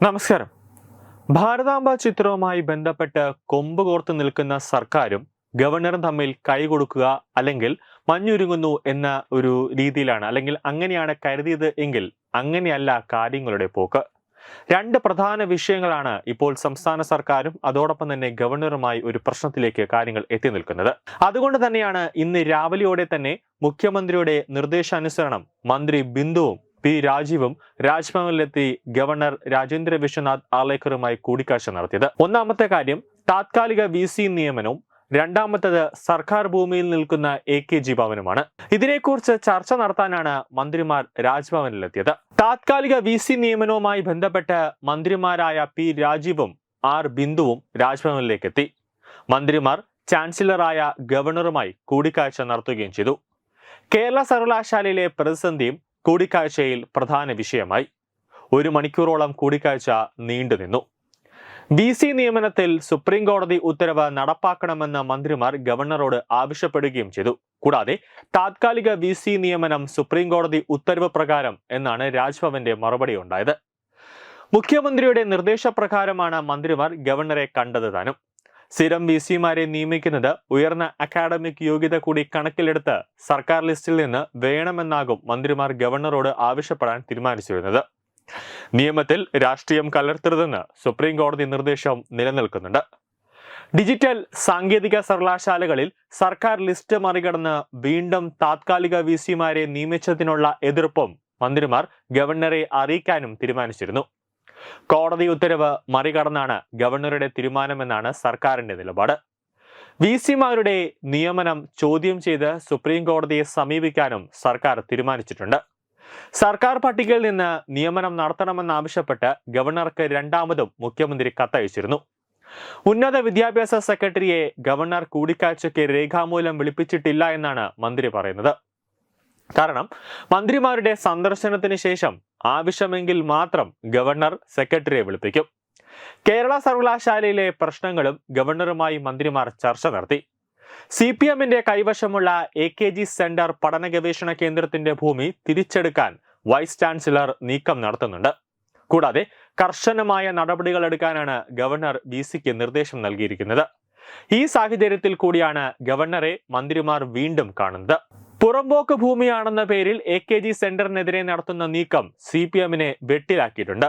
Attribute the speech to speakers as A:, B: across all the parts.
A: നമസ്കാരം. ഭാരതാംബ ചിത്രവുമായി ബന്ധപ്പെട്ട് കൊമ്പ് കോർത്ത് നിൽക്കുന്ന സർക്കാരും ഗവർണറും തമ്മിൽ കൈകൊടുക്കുക അല്ലെങ്കിൽ മഞ്ഞുരുങ്ങുന്നു എന്ന ഒരു രീതിയിലാണ് അല്ലെങ്കിൽ അങ്ങനെയാണ് കരുതിയത് എങ്കിൽ അങ്ങനെയല്ല കാര്യങ്ങളുടെ പോക്ക്. രണ്ട് പ്രധാന വിഷയങ്ങളാണ് ഇപ്പോൾ സംസ്ഥാന സർക്കാരും അതോടൊപ്പം തന്നെ ഗവർണറുമായി ഒരു പ്രശ്നത്തിലേക്ക് കാര്യങ്ങൾ എത്തി നിൽക്കുന്നത്. അതുകൊണ്ട് തന്നെയാണ് ഇന്ന് രാവിലെയോടെ തന്നെ മുഖ്യമന്ത്രിയുടെ നിർദ്ദേശാനുസരണം മന്ത്രി ബിന്ദുവും പി രാജീവും രാജ്ഭവനിലെത്തി ഗവർണർ രാജേന്ദ്ര വിശ്വനാഥ് ആലേക്കറുമായി കൂടിക്കാഴ്ച നടത്തിയത്. ഒന്നാമത്തെ കാര്യം താത്കാലിക വി സി നിയമനവും രണ്ടാമത്തത് സർക്കാർ ഭൂമിയിൽ നിൽക്കുന്ന എ കെ ജി ഭവനുമാണ് ഇതിനെക്കുറിച്ച് ചർച്ച നടത്താനാണ് മന്ത്രിമാർ രാജ്ഭവനിലെത്തിയത്. താത്കാലിക വി സി നിയമനവുമായി ബന്ധപ്പെട്ട് മന്ത്രിമാരായ പി രാജീവും ആർ ബിന്ദുവും രാജ്ഭവനിലേക്ക് എത്തി മന്ത്രിമാർ ചാൻസലറായ ഗവർണറുമായി കൂടിക്കാഴ്ച നടത്തുകയും ചെയ്തു. കേരള സർവകലാശാലയിലെ പ്രതിസന്ധിയും കൂടിക്കാഴ്ചയിൽ പ്രധാന വിഷയമായി ഒരു മണിക്കൂറോളം കൂടിക്കാഴ്ച നീണ്ടുനിന്നു ബി സി നിയമനത്തിൽ സുപ്രീം കോടതി ഉത്തരവ് നടപ്പാക്കണമെന്ന് മന്ത്രിമാർ ഗവർണറോട് ആവശ്യപ്പെടുകയും ചെയ്തു. കൂടാതെ താത്കാലിക വി സി നിയമനം സുപ്രീം കോടതി ഉത്തരവ് പ്രകാരം എന്നാണ് രാജ്ഭവന്റെ മറുപടി ഉണ്ടായത്. മുഖ്യമന്ത്രിയുടെ നിർദ്ദേശപ്രകാരമാണ് മന്ത്രിമാർ ഗവർണറെ കണ്ടത് താനും. സ്ഥിരം വി സിമാരെ നിയമിക്കുന്നത് ഉയർന്ന അക്കാഡമിക് യോഗ്യത കൂടി കണക്കിലെടുത്ത് സർക്കാർ ലിസ്റ്റിൽ നിന്ന് വേണമെന്നാകും മന്ത്രിമാർ ഗവർണറോട് ആവശ്യപ്പെടാൻ തീരുമാനിച്ചിരുന്നത്. നിയമത്തിൽ രാഷ്ട്രീയം കലർത്തരുതെന്ന് സുപ്രീം കോടതി നിർദ്ദേശം നിലനിൽക്കുന്നുണ്ട്. ഡിജിറ്റൽ സാങ്കേതിക സർവകലാശാലകളിൽ സർക്കാർ ലിസ്റ്റ് മറികടന്ന് വീണ്ടും താത്കാലിക വി സിമാരെ നിയമിച്ചതിനുള്ള എതിർപ്പും മന്ത്രിമാർ ഗവർണറെ അറിയിക്കാനും തീരുമാനിച്ചിരുന്നു. കോടതി ഉത്തരവ് മറികടന്നാണ് ഗവർണറുടെ തീരുമാനമെന്നാണ് സർക്കാരിന്റെ നിലപാട്. വി സിമാരുടെ നിയമനം ചോദ്യം ചെയ്ത് സുപ്രീം കോടതിയെ സമീപിക്കാനും സർക്കാർ തീരുമാനിച്ചിട്ടുണ്ട്. സർക്കാർ പട്ടികയിൽ നിന്ന് നിയമനം നടത്തണമെന്നാവശ്യപ്പെട്ട് ഗവർണർക്ക് രണ്ടാമതും മുഖ്യമന്ത്രി കത്തയച്ചിരുന്നു. ഉന്നത വിദ്യാഭ്യാസ സെക്രട്ടറിയെ ഗവർണർ കൂടിക്കാഴ്ചയ്ക്ക് രേഖാമൂലം വിളിപ്പിച്ചിട്ടില്ല എന്നാണ് മന്ത്രി പറയുന്നത്. കാരണം മന്ത്രിമാരുടെ സന്ദർശനത്തിന് ശേഷം ആവശ്യമെങ്കിൽ മാത്രം ഗവർണർ സെക്രട്ടറിയെ വിളിപ്പിക്കും. കേരള സർവകലാശാലയിലെ പ്രശ്നങ്ങളും ഗവർണറുമായി മന്ത്രിമാർ ചർച്ച നടത്തി. സി പി എമ്മിന്റെ കൈവശമുള്ള എ കെ ജി സെന്റർ പഠന ഗവേഷണ കേന്ദ്രത്തിന്റെ ഭൂമി തിരിച്ചെടുക്കാൻ വൈസ് ചാൻസലർ നീക്കം നടത്തുന്നുണ്ട്. കൂടാതെ കർശനമായ നടപടികൾ എടുക്കാനാണ് ഗവർണർ ബി സിക്ക് നിർദ്ദേശം നൽകിയിരിക്കുന്നത്. ഈ സാഹചര്യത്തിൽ കൂടിയാണ് ഗവർണറെ മന്ത്രിമാർ വീണ്ടും കാണുന്നത്. പുറമ്പോക്ക് ഭൂമിയാണെന്ന പേരിൽ എ കെ ജി സെന്ററിനെതിരെ നടത്തുന്ന നീക്കം സി പി എമ്മിനെ വെട്ടിലാക്കിയിട്ടുണ്ട്.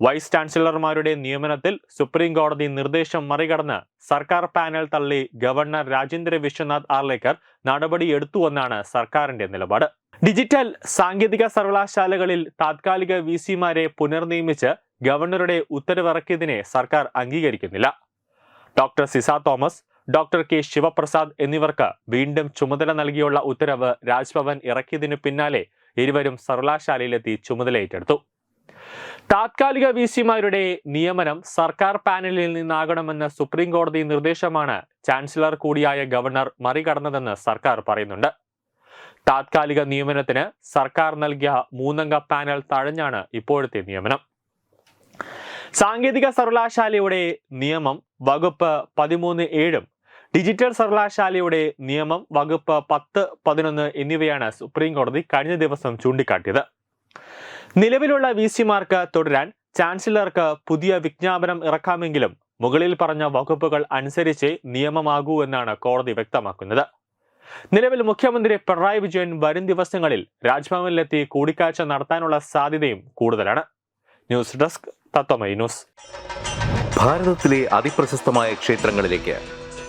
A: വൈസ് ചാൻസലർമാരുടെ നിയമനത്തിൽ സുപ്രീം കോടതി നിർദ്ദേശം മറികടന്ന് സർക്കാർ പാനൽ തള്ളി ഗവർണർ രാജേന്ദ്ര വിശ്വനാഥ് ആർലേക്കർ നടപടിയെടുത്തുവെന്നാണ് സർക്കാരിന്റെ നിലപാട്. ഡിജിറ്റൽ സാങ്കേതിക സർവകലാശാലകളിൽ താത്കാലിക വി സിമാരെ പുനർനിയമിച്ച് ഗവർണറുടെ ഉത്തരവിറക്കിയതിനെ സർക്കാർ അംഗീകരിക്കുന്നില്ല. Doctor Ciza Thomas doctor K Sivaprasad എന്നിവർക്ക് വീണ്ടും ചുമതല നൽകിയുള്ള ഉത്തരവ് രാജ്ഭവൻ ഇറക്കിയതിനു പിന്നാലെ ഇരുവരും സർവകലാശാലയിലെത്തി ചുമതല ഏറ്റെടുത്തു താത്കാലിക വി സിമാരുടെ നിയമനം സർക്കാർ പാനലിൽ നിന്നാകണമെന്ന സുപ്രീം കോടതി നിർദ്ദേശമാണ് ചാൻസലർ കൂടിയായ ഗവർണർ മറികടന്നതെന്ന് സർക്കാർ പറയുന്നുണ്ട്. താത്കാലിക നിയമനത്തിന് സർക്കാർ നൽകിയ മൂന്നംഗ പാനൽ തഴഞ്ഞാണ് ഇപ്പോഴത്തെ നിയമനം. സാങ്കേതിക സർവകലാശാലയുടെ നിയമം വകുപ്പ് പതിമൂന്ന് ഏഴും ഡിജിറ്റൽ സർവകലാശാലയുടെ നിയമം വകുപ്പ് പത്ത് പതിനൊന്ന് എന്നിവയാണ് സുപ്രീം കോടതി കഴിഞ്ഞ ദിവസം ചൂണ്ടിക്കാട്ടിയത്. നിലവിലുള്ള വി സിമാർക്ക് തുടരാൻ ചാൻസലർക്ക് പുതിയ വിജ്ഞാപനം ഇറക്കാമെങ്കിലും മുകളിൽ പറഞ്ഞ വകുപ്പുകൾ അനുസരിച്ച് നിയമമാകൂ എന്നാണ് കോടതി വ്യക്തമാക്കുന്നത്. നിലവിൽ മുഖ്യമന്ത്രി പിണറായി വിജയൻ വരും ദിവസങ്ങളിൽ രാജ്ഭവനിലെത്തി കൂടിക്കാഴ്ച നടത്താനുള്ള സാധ്യതയും കൂടുതലാണ്. News desk Tatwamayi news.
B: ഭാരതത്തിലെ അതിപ്രശസ്തമായ ക്ഷേത്രങ്ങളിലേക്ക്